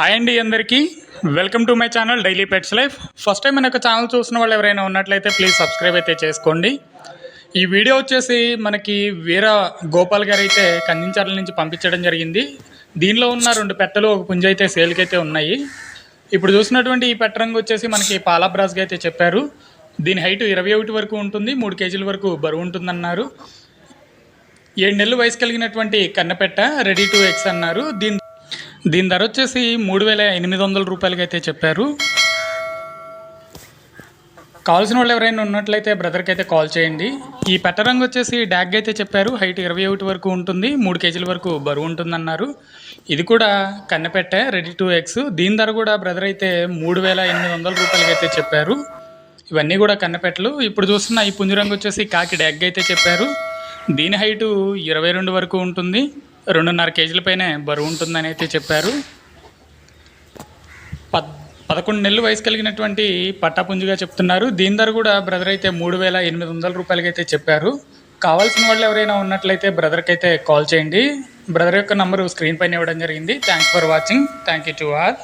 Hi అండి అందరికీ. Welcome to my channel Daily Pets Life first time మన యొక్క ఛానల్ చూసిన వాళ్ళు ఎవరైనా ఉన్నట్లయితే ప్లీజ్ సబ్స్క్రైబ్ అయితే చేసుకోండి. ఈ వీడియో వచ్చేసి మనకి వీర గోపాల్ గారు అయితే కందించర్ల నుంచి పంపించడం జరిగింది. దీనిలో ఉన్న రెండు పెట్టలు ఒక పుంజ అయితే సేల్కి అయితే ఉన్నాయి. ఇప్పుడు చూసినటువంటి ఈ పెట్ట రంగు వచ్చేసి మనకి పాలాబ్రాస్గా అయితే చెప్పారు. దీని హైట్ ఇరవై ఒకటి వరకు ఉంటుంది మూడు కేజీల వరకు బరువు ఉంటుందన్నారు. ఏడు నెలలు వయసు కలిగినటువంటి కన్నపెట్ట రెడీ టు ఎక్స్ అన్నారు. దీని దీని ధర వచ్చేసి మూడు వేల ఎనిమిది వందల రూపాయలకి అయితే చెప్పారు. కావాల్సిన వాళ్ళు ఎవరైనా ఉన్నట్లయితే బ్రదర్కి అయితే కాల్ చేయండి. ఈ పెట్ట రంగు వచ్చేసి డ్యాగ్ అయితే చెప్పారు. హైట్ ఇరవై ఒకటి వరకు ఉంటుంది. మూడు కేజీల వరకు బరువు ఉంటుందన్నారు. ఇది కూడా కన్నెపెట్ట రెడీ టు ఎక్స్ దీని ధర కూడా బ్రదర్ అయితే మూడు వేల ఎనిమిది వందల రూపాయలకి అయితే చెప్పారు. ఇవన్నీ కూడా కన్నపెట్టలు ఇప్పుడు చూస్తున్న ఈ పుంజు రంగు వచ్చేసి కాకి డ్యాగ్ అయితే చెప్పారు. దీని హైటు ఇరవై రెండు వరకు ఉంటుంది. రెండున్నర కేజీల పైనే బరువు ఉంటుందని అయితే చెప్పారు. పద్ పదకొండు నెలలు వయసు కలిగినటువంటి పట్టాపుంజుగా చెప్తున్నారు. దీని ధర కూడా బ్రదర్ అయితే మూడు వేల ఎనిమిది వందల రూపాయలకి అయితే చెప్పారు. కావాల్సిన వాళ్ళు ఎవరైనా ఉన్నట్లయితే బ్రదర్కి అయితే కాల్ చేయండి. బ్రదర్ యొక్క నంబరు స్క్రీన్ పైన ఇవ్వడం జరిగింది. Thanks for watching thank you to all